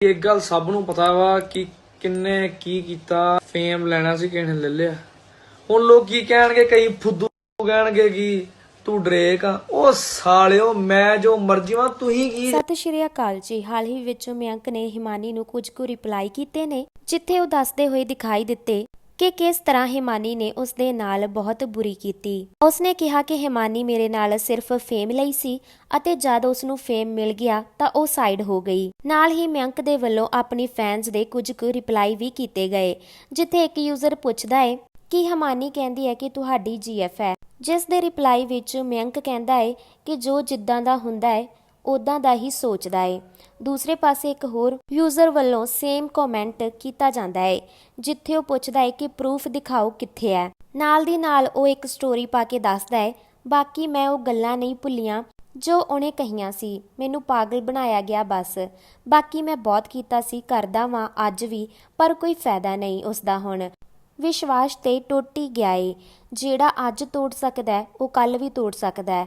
ਇੱਕ ਗੱਲ ਸਭ ਨੂੰ ਪਤਾ ਵਾ ਕਿ ਕਿੰਨੇ ਕੀ ਕੀਤਾ ਫੇਮ ਲੈਣਾ ਸੀ, ਕਿਸੇ ਲੈ ਲਿਆ। ਹੁਣ ਲੋਕ ਕੀ ਕਹਿਣਗੇ ਕਈ ਫੁੱਦੂ ਕਹਿਣਗੇ ਕਿ ਤੂੰ ਡਰੇਕ ਆ। ਉਹ ਸਾਲਿਓ, ਮੈਂ ਜੋ ਮਰਜ਼ੀ ਵਾਂ ਤੁਸੀਂ ਕੀ ਸਤਿ ਸ਼੍ਰੀ ਅਕਾਲ ਜੀ। ਹਾਲ ਹੀ ਵਿੱਚ ਮਿਅੰਕ ਨੇ ਹਿਮਾਨੀ ਨੂੰ ਕੁਝ ਕੁ ਰਿਪਲਾਈ ਕੀਤੇ ਨੇ, ਜਿੱਥੇ ਉਹ ਦੱਸਦੇ ਹੋਏ ਦਿਖਾਈ ਦਿੱਤੇ ਕਿ ਕਿਸ ਤਰ੍ਹਾਂ ਹਿਮਾਨੀ ਨੇ ਉਸ ਦੇ ਨਾਲ ਬਹੁਤ ਬੁਰੀ ਕੀਤੀ। ਉਸਨੇ ਕਿਹਾ ਕਿ ਹਿਮਾਨੀ ਮੇਰੇ ਨਾਲ ਸਿਰਫ ਫੇਮ ਲਈ ਸੀ ਅਤੇ ਜਦ ਉਸ ਨੂੰ ਫੇਮ ਮਿਲ ਗਿਆ ਤਾਂ ਉਹ ਸਾਈਡ ਹੋ ਗਈ। ਨਾਲ ਹੀ ਮਿਅੰਕ ਦੇ ਵੱਲੋਂ ਆਪਣੀ ਫੈਨਸ ਦੇ ਕੁਝ ਕੁ ਰਿਪਲਾਈ ਵੀ ਕੀਤੇ ਗਏ, ਜਿੱਥੇ ਇੱਕ ਯੂਜ਼ਰ ਪੁੱਛਦਾ ਹੈ ਕਿ ਹਮਾਨੀ ਕਹਿੰਦੀ ਹੈ ਕਿ ਤੁਹਾਡੀ ਜੀਐਫ ਹੈ। ਜਿਸ ਦੇ ਰਿਪਲਾਈ ਵਿੱਚ ਮਿਅੰਕ ਕਹਿੰਦਾ ਹੈ ਕਿ ਜੋ ਜਿੱਦਾਂ ਦਾ ਹੁੰਦਾ ਹੈ ਉਦਾਂ ਦਾ ਹੀ ਸੋਚਦਾ ਏ। ਦੂਸਰੇ ਪਾਸੇ ਇੱਕ ਹੋਰ ਯੂਜ਼ਰ ਵੱਲੋਂ ਸੇਮ ਕਮੈਂਟ ਕੀਤਾ ਜਾਂਦਾ ਹੈ ਜਿੱਥੇ ਉਹ ਪੁੱਛਦਾ ਹੈ ਕਿ ਪ੍ਰੂਫ ਦਿਖਾਓ ਕਿੱਥੇ ਹੈ। ਨਾਲ ਦੀ ਨਾਲ ਉਹ ਇੱਕ ਸਟੋਰੀ ਪਾ ਕੇ ਦੱਸਦਾ ਹੈ ਬਾਕੀ ਮੈਂ ਉਹ ਗੱਲਾਂ ਨਹੀਂ ਭੁੱਲੀਆਂ ਜੋ ਉਹਨੇ ਕਹੀਆਂ ਸੀ, ਮੈਨੂੰ ਪਾਗਲ ਬਣਾਇਆ ਗਿਆ ਬਸ। ਬਾਕੀ ਮੈਂ ਬਹੁਤ ਕੀਤਾ ਸੀ, ਕਰਦਾ ਵਾਂ ਅੱਜ ਵੀ, ਪਰ ਕੋਈ ਫਾਇਦਾ ਨਹੀਂ ਉਸ ਦਾ ਹੁਣ। ਵਿਸ਼ਵਾਸ ਤੇ ਟੁੱਟ ਹੀ ਗਿਆ ਏ। ਜਿਹੜਾ ਅੱਜ ਤੋੜ ਸਕਦਾ ਉਹ ਕੱਲ ਵੀ ਤੋੜ ਸਕਦਾ ਹੈ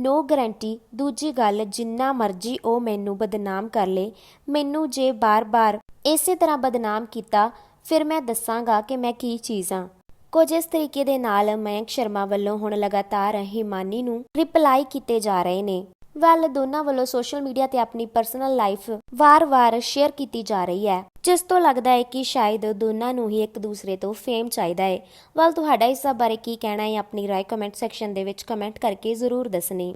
ਨੋ ਗਰੰਟੀ ਦੂਜੀ ਗੱਲ, ਜਿੰਨਾ ਮਰਜ਼ੀ ਉਹ ਮੈਨੂੰ ਬਦਨਾਮ ਕਰ ਲੇ, ਮੈਨੂੰ ਜੇ ਬਾਰ-ਬਾਰ ਇਸੇ ਤਰ੍ਹਾਂ ਬਦਨਾਮ ਕੀਤਾ, ਫਿਰ ਮੈਂ ਦੱਸਾਂਗਾ ਕਿ ਮੈਂ ਕੀ ਚੀਜ਼ ਆ। ਕੁਝ ਇਸ ਤਰੀਕੇ ਦੇ ਨਾਲ ਮਯੰਕ ਸ਼ਰਮਾ ਵੱਲੋਂ ਹੁਣ ਲਗਾਤਾਰ ਹਿਮਾਨੀ ਨੂੰ ਰਿਪਲਾਈ ਕੀਤੇ ਜਾ ਰਹੇ ਨੇ। ਵੱਲ ਦੋਨਾਂ ਵੱਲੋਂ ਸੋਸ਼ਲ ਮੀਡੀਆ ਤੇ ਆਪਣੀ ਪਰਸਨਲ ਲਾਈਫ ਵਾਰ-ਵਾਰ ਸ਼ੇਅਰ ਕੀਤੀ ਜਾ ਰਹੀ ਹੈ। ਜਿਸ ਤੋਂ ਲੱਗਦਾ ਹੈ ਕਿ ਸ਼ਾਇਦ ਦੋਨਾਂ ਨੂੰ ਹੀ ਇੱਕ ਦੂਸਰੇ ਤੋਂ ਫੇਮ ਚਾਹੀਦਾ ਹੈ। ਵੱਲ ਤੁਹਾਡਾ ਇਸ ਸਭ ਬਾਰੇ ਕੀ ਕਹਿਣਾ ਹੈ, ਆਪਣੀ ਰਾਏ ਕਮੈਂਟ ਸੈਕਸ਼ਨ ਦੇ ਵਿੱਚ ਕਮੈਂਟ ਕਰਕੇ ਜ਼ਰੂਰ ਦੱਸਣੀ।